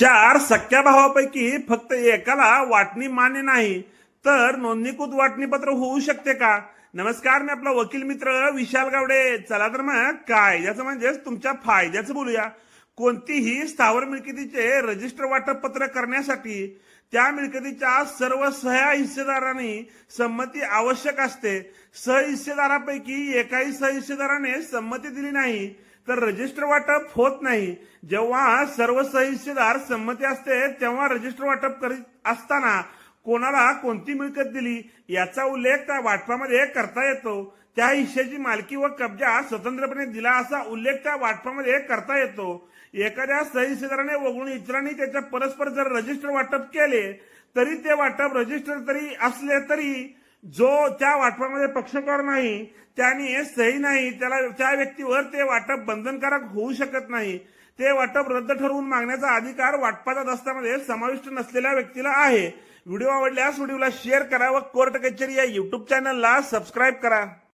चार सख्या भावापैकी फक्त एकाला वाटणी मान्य नाही. तर नोंदणीकृत वाटणीपत्र होऊ शकते का? नमस्कार मी आपला वकील मित्र विशाल गावडे. चला तर मग कायद्याचं म्हणजेच तुमच्या फायद्याचं बोलूया. कोणतीही स्थावर मिळकतीचे रजिस्टर वाटप पत्र करण्यासाठी त्या मिळकतीच्या सर्व सह्या हिस्सेदारांनी संमती आवश्यक असते. सहहिस्सेदारापैकी एकाही सहहिस्सेदाराने संमती दिली नाही तर रजिस्टर वाटप होत नाही. जेव्हा सर्व सहिस्सेदार संमती असते तेव्हा रजिस्टर वाटप करीत असताना कोणाला कोणती मिळकत दिली याचा उल्लेख त्या वाटपामध्ये करता येतो. त्या हिश्श्याची मालकी व कब्जा स्वतंत्रपणे दिला असा उल्लेख त्या वाटपामध्ये करता येतो. एखाद्या सहिस्सेदाराने वगळून इतरांनी त्याच्या परस्पर जर रजिस्टर वाटप केले तरी ते वाटप रजिस्टर तरी असले तरी जो त्या वाटपामध्ये पक्षकार नाही त्याने सही नाही त्याला त्या व्यक्तीवर ते वाटप बंधनकारक होऊ शकत नाही. ते वाटप रद्द ठरवून मागण्याचा अधिकार वाटपाच्या दस्तामध्ये समाविष्ट नसलेल्या व्यक्तीला आहे. व्हिडिओ आवडल्यास व्हिडिओला शेअर करा व कोर्ट कचेरी या युट्यूब चॅनलला सबस्क्राईब करा.